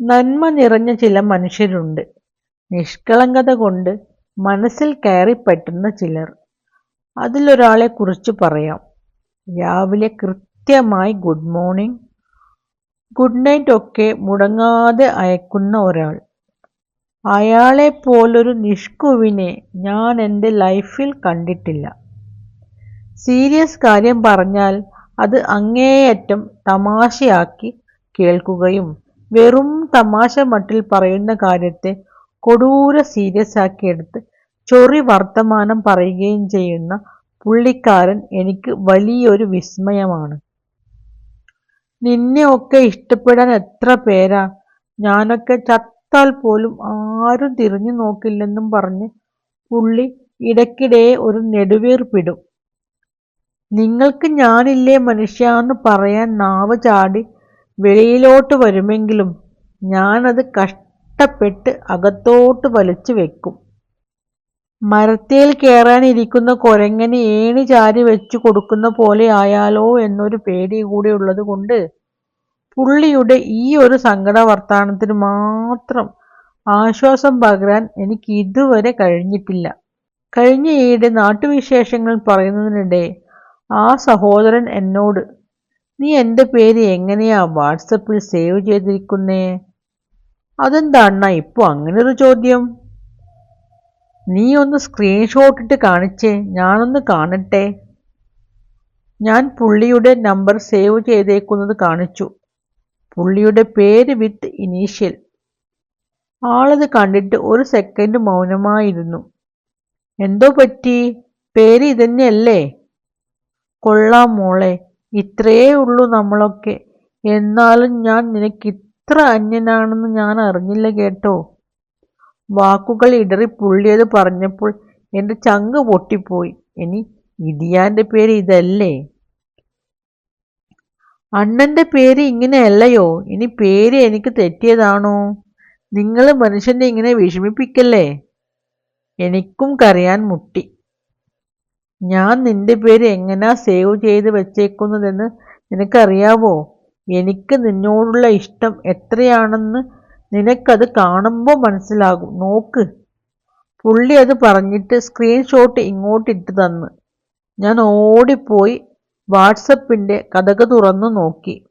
നന്മ നിറഞ്ഞ ചില മനുഷ്യരുണ്ട്. നിഷ്കളങ്കത കൊണ്ട് മനസ്സിൽ കയറിപ്പറ്റുന്ന ചിലർ. അതിലൊരാളെ കുറിച്ച് പറയാം. രാവിലെ കൃത്യമായി ഗുഡ് മോർണിംഗ് ഗുഡ് നൈറ്റ് ഒക്കെ മുടങ്ങാതെ അയക്കുന്ന ഒരാൾ. അയാളെ പോലൊരു നിഷ്കുവിനെ ഞാൻ എന്റെ ലൈഫിൽ കണ്ടിട്ടില്ല. സീരിയസ് കാര്യം പറഞ്ഞാൽ അത് അങ്ങേയറ്റം തമാശയാക്കി കേൾക്കുകയും വെറും തമാശ മട്ടിൽ പറയുന്ന കാര്യത്തെ കൊടൂര സീരിയസ് ആക്കി എടുത്ത് ചൊറി വർത്തമാനം പറയുകയും ചെയ്യുന്ന പുള്ളിക്കാരൻ എനിക്ക് വലിയൊരു വിസ്മയമാണ്. നിന്നെ ഒക്കെ ഇഷ്ടപ്പെടാൻ എത്ര പേരാ? ഞാനൊക്കെ ചത്താൽ പോലും ആരും തിരിഞ്ഞു നോക്കില്ലെന്നും പറഞ്ഞ് പുള്ളി ഇടയ്ക്കിടെ ഒരു നെടുവീർപ്പിടും നിങ്ങൾക്ക് ഞാനില്ലേ മനുഷ്യാന്ന് പറയാൻ നാവ് ചാടി വെളിയിലോട്ട് വരുമെങ്കിലും ഞാനത് കഷ്ടപ്പെട്ട് അകത്തോട്ട് വലിച്ചു വെക്കും. മരത്തേൽ കയറാനിരിക്കുന്ന കുരങ്ങന് ഏണി ചാരി വെച്ചു കൊടുക്കുന്ന പോലെ ആയാലോ എന്നൊരു പേടി കൂടി ഉള്ളത് കൊണ്ട് പുള്ളിയുടെ ഈ ഒരു സങ്കട വർത്താനത്തിന് മാത്രം ആശ്വാസം പകരാൻ എനിക്ക് ഇതുവരെ കഴിഞ്ഞിട്ടില്ല. കഴിഞ്ഞ ഈയിടെ നാട്ടുവിശേഷങ്ങൾ പറയുന്നതിനിടെ ആ സഹോദരൻ എന്നോട് നീ എന്റെ പേര് എങ്ങനെയാ വാട്സപ്പിൽ സേവ് ചെയ്തിരിക്കുന്നേ? അതെന്താ അണ്ണ ഇപ്പോൾ അങ്ങനൊരു ചോദ്യം? നീ ഒന്ന് സ്ക്രീൻഷോട്ട് ഇട്ട് കാണിച്ചേ ഞാനൊന്ന് കാണട്ടെ? ഞാൻ പുള്ളിയുടെ നമ്പർ സേവ് ചെയ്തേക്കുന്നത് കാണിച്ചു. പുള്ളിയുടെ പേര് വിത്ത് ഇനീഷ്യൽ. ആളത് കണ്ടിട്ട് ഒരു സെക്കൻഡ് മൗനമായിരുന്നു. എന്തോ പറ്റി? പേര് ഇതന്നെയല്ലേ? കൊള്ളാം മോളെ. ഇത്രയേ ഉള്ളൂ നമ്മളൊക്കെ. എന്നാലും ഞാൻ നിനക്ക് ഇത്ര അന്യനാണെന്ന് ഞാൻ അറിഞ്ഞില്ല കേട്ടോ. വാക്കുകൾ ഇടറി പുള്ളിയത് പറഞ്ഞപ്പോൾ എന്റെ ചങ്ക് പൊട്ടിപ്പോയി. ഇനി ഇടിയാന്റെ പേര് ഇതല്ലേ? അണ്ണന്റെ പേര് ഇങ്ങനെയല്ലയോ? ഇനി പേര് എനിക്ക് തെറ്റിയതാണോ? നിങ്ങൾ മനുഷ്യനെ ഇങ്ങനെ വിഷമിപ്പിക്കല്ലേ? എനിക്കും കരയാൻ മുട്ടി. ഞാൻ നിന്റെ പേര് എങ്ങനാ സേവ് ചെയ്ത് വെച്ചേക്കുന്നതെന്ന് നിനക്കറിയാവോ? എനിക്ക് നിന്നോടുള്ള ഇഷ്ടം എത്രയാണെന്ന് നിനക്കത് കാണുമ്പോൾ മനസ്സിലാകും. നോക്ക്. പുള്ളി അത് പറഞ്ഞിട്ട് സ്ക്രീൻഷോട്ട് ഇങ്ങോട്ടിട്ട് തന്ന്. ഞാൻ ഓടിപ്പോയി വാട്സപ്പിന്റെ കഥക തുറന്നു നോക്കി.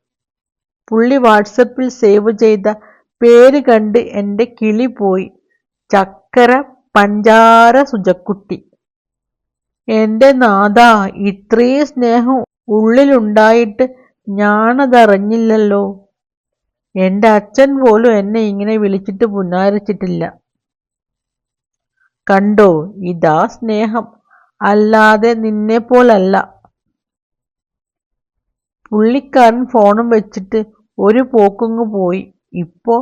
പുള്ളി വാട്സപ്പിൽ സേവ് ചെയ്ത പേര് കണ്ട് എന്റെ കിളി പോയി. ചക്കര പഞ്ചാര സുജക്കുട്ടി. എന്റെ നാഥ ഇത്രയും സ്നേഹം ഉള്ളിലുണ്ടായിട്ട് ഞാനതറിഞ്ഞില്ലല്ലോ. എന്റെ അച്ഛൻ പോലും എന്നെ ഇങ്ങനെ വിളിച്ചിട്ട് പുന്നാരിച്ചിട്ടില്ല. കണ്ടോ ഇതാ സ്നേഹം. അല്ലാതെ നിന്നെ പോലല്ല പുള്ളിക്കാരൻ ഫോണും വെച്ചിട്ട് ഒരു പോക്കുങ്ങ് പോയി. ഇപ്പോ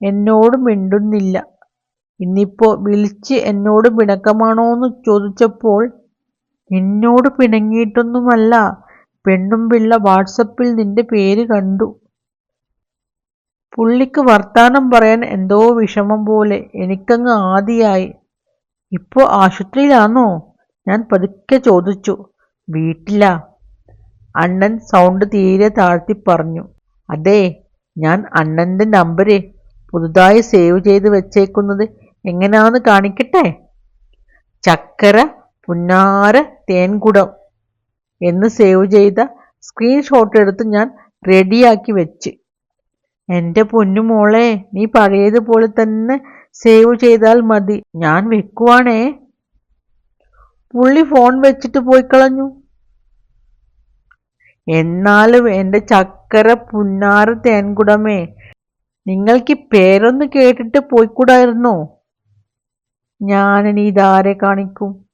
എന്നോട് മിണ്ടുന്നില്ല. ഇന്നിപ്പോ വിളിച്ച് എന്നോട് പിണക്കമാണോന്ന് ചോദിച്ചപ്പോൾ നിന്നോട് പിണങ്ങിയിട്ടൊന്നുമല്ല. പെണ്ണും പിള്ള വാട്സപ്പിൽ നിന്റെ പേര് കണ്ടു. പുള്ളിക്ക് വർത്താനം പറയാൻ എന്തോ വിഷമം പോലെ എനിക്കങ്ങ് ആദിയായി. ഇപ്പോൾ ആശുപത്രിയിലാണോ ഞാൻ പതുക്കെ ചോദിച്ചു. വീട്ടിലാ. അണ്ണൻ സൗണ്ട് തീരെ താഴ്ത്തി പറഞ്ഞു. അതെ ഞാൻ അണ്ണന്റെ നമ്പര് പുതുതായി സേവ് ചെയ്ത് വെച്ചേക്കുന്നത് എങ്ങനെയാണെന്ന് കാണിക്കട്ടെ? ചക്കര പുന്നാര തേൻകുടം എന്ന് സേവ് ചെയ്ത സ്ക്രീൻഷോട്ട് എടുത്ത് ഞാൻ റെഡിയാക്കി വെച്ച്. എന്റെ പൊന്നുമോളെ നീ പഴയതുപോലെ തന്നെ സേവ് ചെയ്താൽ മതി. ഞാൻ വെക്കുവാണേ. പുള്ളി ഫോൺ വെച്ചിട്ട് പോയി കളഞ്ഞു. എന്നാലും എന്റെ ചക്കര പുന്നാറ് തേൻകുടമേ നിങ്ങൾക്ക് പേരൊന്ന് കേട്ടിട്ട് പോയിക്കൂടായിരുന്നോ? ഞാനിനി ഇതാരെ കാണിക്കും?